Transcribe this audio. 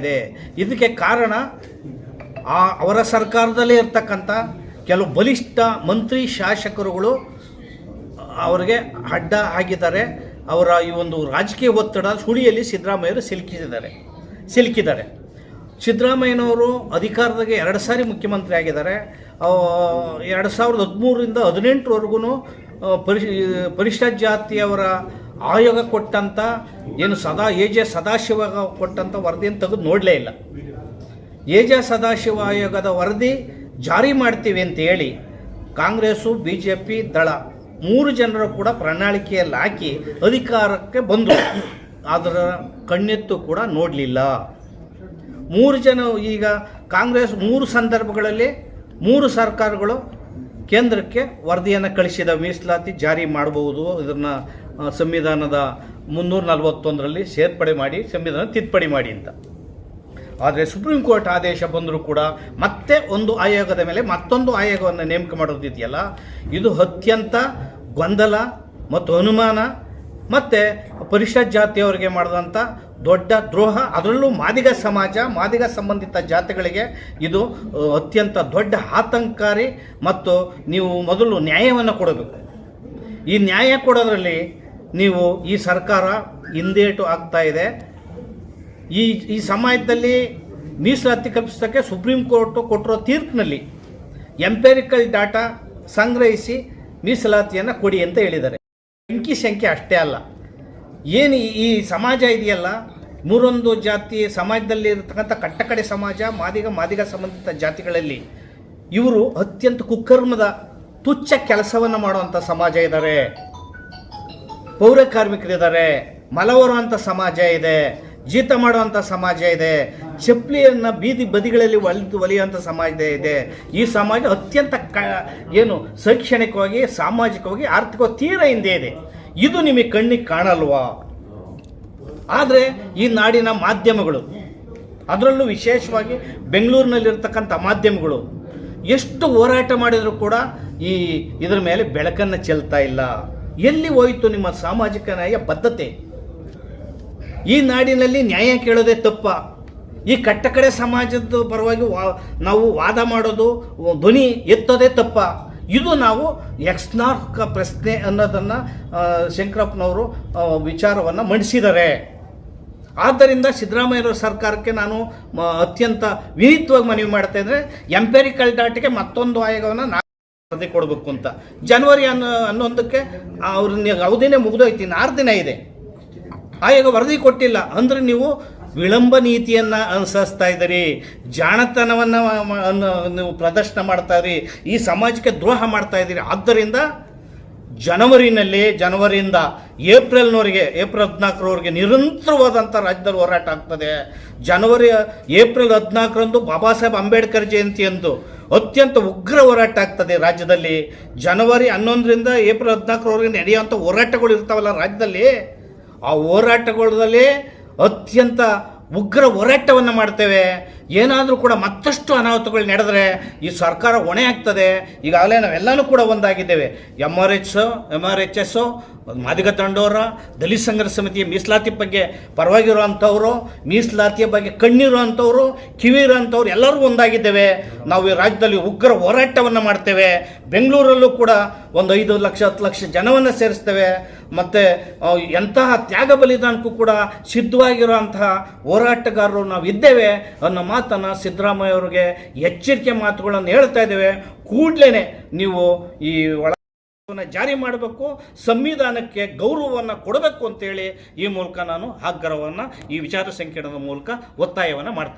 ಇದೆ. ಇದಕ್ಕೆ ಕಾರಣ ಆ ಅವರ ಸರ್ಕಾರದಲ್ಲೇ ಇರ್ತಕ್ಕಂಥ ಕೆಲವು ಬಲಿಷ್ಠ ಮಂತ್ರಿ ಶಾಸಕರುಗಳು ಅವರಿಗೆ ಅಡ್ಡ ಆಗಿದ್ದಾರೆ. ಅವರ ಈ ಒಂದು ರಾಜಕೀಯ ಒತ್ತಡ ಸುಳಿಯಲ್ಲಿ ಸಿದ್ದರಾಮಯ್ಯರು ಸಿಲುಕಿಸಿದ್ದಾರೆ. ಸಿಲುಕಿದ್ದಾರೆ. ಸಿದ್ದರಾಮಯ್ಯನವರು ಅಧಿಕಾರದಾಗೆ ಎರಡು ಸಾರಿ ಮುಖ್ಯಮಂತ್ರಿ ಆಗಿದ್ದಾರೆ. ಎರಡು ಸಾವಿರದ ಹದಿಮೂರರಿಂದ ಹದಿನೆಂಟರವರೆಗೂ ಪರಿಶ್ ಪರಿಷ್ಠ ಜಾತಿಯವರ ಆಯೋಗ ಕೊಟ್ಟಂಥ ಏನು ಸದಾ ಎ ಜೆ ಸದಾಶಿವ ಕೊಟ್ಟಂಥ ವರದಿಯನ್ನು ತೆಗೆದು ನೋಡಲೇ ಇಲ್ಲ. ಎ ಜೆ ಸದಾಶಿವ ಆಯೋಗದ ವರದಿ ಜಾರಿ ಮಾಡ್ತೀವಿ ಅಂತ ಹೇಳಿ ಕಾಂಗ್ರೆಸ್ಸು ಬಿ ಜೆ ಪಿ ದಳ ಮೂರು ಜನರು ಕೂಡ ಪ್ರಣಾಳಿಕೆಯಲ್ಲಿ ಹಾಕಿ ಅಧಿಕಾರಕ್ಕೆ ಬಂದರು. ಅದರ ಕಣ್ಣೆತ್ತು ಕೂಡ ನೋಡಲಿಲ್ಲ. ಮೂರು ಜನ ಈಗ ಕಾಂಗ್ರೆಸ್ ಮೂರು ಸಂದರ್ಭಗಳಲ್ಲಿ ಮೂರು ಸರ್ಕಾರಗಳು ಕೇಂದ್ರಕ್ಕೆ ವರದಿಯನ್ನು ಕಳಿಸಿದ ಮೀಸಲಾತಿ ಜಾರಿ ಮಾಡಬಹುದು. ಇದನ್ನು ಸಂವಿಧಾನದ ಮುನ್ನೂರ ನಲವತ್ತೊಂದರಲ್ಲಿ ಸೇರ್ಪಡೆ ಮಾಡಿ, ಸಂವಿಧಾನ ತಿದ್ದುಪಡಿ ಮಾಡಿ ಅಂತ. ಆದರೆ ಸುಪ್ರೀಂ ಕೋರ್ಟ್ ಆದೇಶ ಬಂದರೂ ಕೂಡ ಮತ್ತೆ ಒಂದು ಆಯೋಗದ ಮೇಲೆ ಮತ್ತೊಂದು ಆಯೋಗವನ್ನು ನೇಮಕ ಮಾಡೋದಿದೆಯಲ್ಲ ಇದು ಅತ್ಯಂತ ಗೊಂದಲ ಮತ್ತು ಅನುಮಾನ, ಮತ್ತು ಪರಿಷತ್ ಜಾತಿಯವರಿಗೆ ಮಾಡಿದಂಥ ದೊಡ್ಡ ದ್ರೋಹ, ಅದರಲ್ಲೂ ಮಾದಿಗ ಸಮಾಜ, ಮಾದಿಗ ಸಂಬಂಧಿತ ಜಾತಿಗಳಿಗೆ ಇದು ಅತ್ಯಂತ ದೊಡ್ಡ ಆತಂಕಾರಿ ಮತ್ತು ನೀವು ಮೊದಲು ನ್ಯಾಯವನ್ನು ಕೊಡಬೇಕು. ಈ ನ್ಯಾಯ ಕೊಡೋದ್ರಲ್ಲಿ ನೀವು ಈ ಸರ್ಕಾರ ಹಿಂದೇಟು ಆಗ್ತಾ ಇದೆ. ಈ ಈ ಸಮಯದಲ್ಲಿ ಮೀಸಲಾತಿ ಕಲ್ಪಿಸೋಕ್ಕೆ ಸುಪ್ರೀಂ ಕೋರ್ಟು ಕೊಟ್ಟಿರೋ ತೀರ್ಪಿನಲ್ಲಿ ಎಂಪೆರಿಕಲ್ ಡಾಟಾ ಸಂಗ್ರಹಿಸಿ ಮೀಸಲಾತಿಯನ್ನು ಕೊಡಿ ಅಂತ ಹೇಳಿದ್ದಾರೆ. ಅಂಕಿ ಸಂಖ್ಯೆ ಅಷ್ಟೇ ಅಲ್ಲ. ಏನು ಈ ಸಮಾಜ ಇದೆಯಲ್ಲ ಮೂರೊಂದು ಜಾತಿ ಸಮಾಜದಲ್ಲಿ ಇರತಕ್ಕಂಥ ಕಟ್ಟಕಡೆ ಸಮಾಜ, ಮಾದಿಗ ಮಾದಿಗ ಸಂಬಂಧಿತ ಜಾತಿಗಳಲ್ಲಿ ಇವರು ಅತ್ಯಂತ ಕುಕರ್ಮದ ತುಚ್ಛ ಕೆಲಸವನ್ನು ಮಾಡುವಂಥ ಸಮಾಜ ಇದ್ದಾರೆ ಪೌರ ಕಾರ್ಮಿಕರಿದ್ದಾರೆ ಮಲವರುವಂಥ ಸಮಾಜ ಇದೆ, ಜೀತ ಮಾಡುವಂಥ ಸಮಾಜ ಇದೆ, ಚಪ್ಪಲಿಯನ್ನು ಬೀದಿ ಬದಿಗಳಲ್ಲಿ ಒಲಿದು ಒಲಿಯುವಂಥ ಸಮಾಜ ಇದೆ. ಈ ಸಮಾಜ ಅತ್ಯಂತ ಕ, ಏನು ಶೈಕ್ಷಣಿಕವಾಗಿ, ಸಾಮಾಜಿಕವಾಗಿ, ಆರ್ಥಿಕವಾಗಿ ತೀರ ಹಿಂದೆ ಇದೆ. ಇದು ನಿಮಗೆ ಕಣ್ಣಿಗೆ ಕಾಣಲ್ವಾ? ಆದರೆ ಈ ನಾಡಿನ ಮಾಧ್ಯಮಗಳು, ಅದರಲ್ಲೂ ವಿಶೇಷವಾಗಿ ಬೆಂಗಳೂರಿನಲ್ಲಿರ್ತಕ್ಕಂಥ ಮಾಧ್ಯಮಗಳು, ಎಷ್ಟು ಹೋರಾಟ ಮಾಡಿದರೂ ಕೂಡ ಈ ಇದರ ಮೇಲೆ ಬೆಳಕನ್ನು ಚೆಲ್ತಾ ಇಲ್ಲ. ಎಲ್ಲಿ ಹೋಯಿತು ನಿಮ್ಮ ಸಾಮಾಜಿಕ ನ್ಯಾಯ ಬದ್ಧತೆ? ಈ ನಾಡಿನಲ್ಲಿ ನ್ಯಾಯ ಕೇಳೋದೇ ತಪ್ಪ. ಈ ಕಟ್ಟಕಡೆ ಸಮಾಜದ ಪರವಾಗಿ ವಾ, ನಾವು ವಾದ ಮಾಡೋದು, ಧ್ವನಿ ಎತ್ತೋದೇ ತಪ್ಪ. ಇದು ನಾವು ಯಕ್ಷನಾರ್ಕ ಪ್ರಶ್ನೆ ಅನ್ನೋದನ್ನು ಶಂಕರಪ್ಪನವರು ವಿಚಾರವನ್ನು ಮಂಡಿಸಿದ್ದಾರೆ. ಆದ್ದರಿಂದ ಸಿದ್ದರಾಮಯ್ಯವ್ರ ಸರ್ಕಾರಕ್ಕೆ ನಾನು ಅತ್ಯಂತ ವಿನೀತವಾಗಿ ಮನವಿ ಮಾಡ್ತಾ ಇದ್ದರೆ ಎಂಪೆರಿಕಲ್ ಡಾಟಿಗೆ ಮತ್ತೊಂದು ಆಯೋಗವನ್ನು ನಾನು ವರದಿ ಕೊಡಬೇಕು ಅಂತ. ಜನವರಿ ಅನ್ನೋ ಅನ್ನೊಂದಕ್ಕೆ ಅವ್ರನ್ನ ಅವಧಿನೇ ಮುಗಿದೋಯ್ತು, ಇನ್ನು ಆರು ದಿನ ಇದೆ. ಆಯೋಗ ವರದಿ ಕೊಟ್ಟಿಲ್ಲ. ಅಂದರೆ ನೀವು ವಿಳಂಬ ನೀತಿಯನ್ನು ಅನುಸರಿಸ್ತಾ ಇದ್ದೀರಿ. ಜಾಣತನವನ್ನು ನೀವು ಪ್ರದರ್ಶನ ಮಾಡ್ತಾ ಇದ್ದೀರಿ. ಈ ಸಮಾಜಕ್ಕೆ ದ್ರೋಹ ಮಾಡ್ತಾ ಇದ್ದೀರಿ. ಆದ್ದರಿಂದ ಜನವರಿನಲ್ಲಿ, ಜನವರಿಯಿಂದ ಏಪ್ರಿಲ್ನವರಿಗೆ, ಏಪ್ರಿಲ್ ಹದಿನಾಲ್ಕರವರೆಗೆ ನಿರಂತರವಾದಂಥ ರಾಜ್ಯದಲ್ಲಿ ಹೋರಾಟ ಆಗ್ತದೆ. ಜನವರಿ, ಏಪ್ರಿಲ್ ಹದಿನಾಲ್ಕರಂದು ಬಾಬಾ ಸಾಹೇಬ್ ಅಂಬೇಡ್ಕರ್ ಜಯಂತಿಯಂದು ಅತ್ಯಂತ ಉಗ್ರ ಹೋರಾಟ ಆಗ್ತದೆ ರಾಜ್ಯದಲ್ಲಿ. ಜನವರಿ ಹನ್ನೊಂದರಿಂದ ಏಪ್ರಿಲ್ ಹದಿನಾಲ್ಕರವರೆಗೆ ನಡೆಯುವಂಥ ಹೋರಾಟಗಳು ಇರ್ತಾವಲ್ಲ ರಾಜ್ಯದಲ್ಲಿ. ಆ ಹೋರಾಟಗಳಲ್ಲಿ ಅತ್ಯಂತ ಉಗ್ರ ಹೋರಾಟವನ್ನು ಮಾಡ್ತೇವೆ. ಏನಾದರೂ ಕೂಡ ಮತ್ತಷ್ಟು ಅನಾಹುತಗಳು ನಡೆದರೆ ಈ ಸರ್ಕಾರ ಹೊಣೆ ಆಗ್ತದೆ. ಈಗಾಗಲೇ ನಾವೆಲ್ಲನೂ ಕೂಡ ಒಂದಾಗಿದ್ದೇವೆ. M R H M R H S Madiga Dandora, ದಲಿತ ಸಂಘರ್ಷ ಸಮಿತಿಯ ಮೀಸಲಾತಿ ಬಗ್ಗೆ ಪರವಾಗಿರುವಂಥವ್ರು, ಮೀಸಲಾತಿಯ ಬಗ್ಗೆ ಕಣ್ಣಿರುವಂಥವ್ರು ಕಿವಿ ಇರೋಂಥವ್ರು ಎಲ್ಲರೂ ಒಂದಾಗಿದ್ದೇವೆ. ನಾವು ಈ ರಾಜ್ಯದಲ್ಲಿ ಉಗ್ರ ಹೋರಾಟವನ್ನು ಮಾಡ್ತೇವೆ. ಬೆಂಗಳೂರಲ್ಲೂ ಕೂಡ ಒಂದು ಐದು ಲಕ್ಷ, ಹತ್ತು ಲಕ್ಷ ಜನವನ್ನು ಸೇರಿಸ್ತೇವೆ. ಮತ್ತು ಎಂತಹ ತ್ಯಾಗ ಬಲಿದಾನಕ್ಕೂ ಕೂಡ ಸಿದ್ಧವಾಗಿರುವಂತಹ ಹೋರಾಟಗಾರರು ನಾವು ಇದ್ದೇವೆ ಅನ್ನೋ ಮಾತನ್ನು ಸಿದ್ದರಾಮಯ್ಯ ಅವರಿಗೆ ಎಚ್ಚರಿಕೆ ಮಾತುಗಳನ್ನು ಹೇಳ್ತಾ ಇದ್ದೇವೆ. ಕೂಡಲೇ ನೀವು ಈ ಒಳ ಜಾರಿ ಮಾಡಬೇಕು, ಸಂವಿಧಾನಕ್ಕೆ ಗೌರವವನ್ನು ಕೊಡಬೇಕು ಅಂತೇಳಿ ಈ ಮೂಲಕ ನಾನು ಆಗ್ರಹವನ್ನು, ಈ ವಿಚಾರ ಸಂಕಿರಣದ ಮೂಲಕ ಒತ್ತಾಯವನ್ನು ಮಾಡ್ತೇನೆ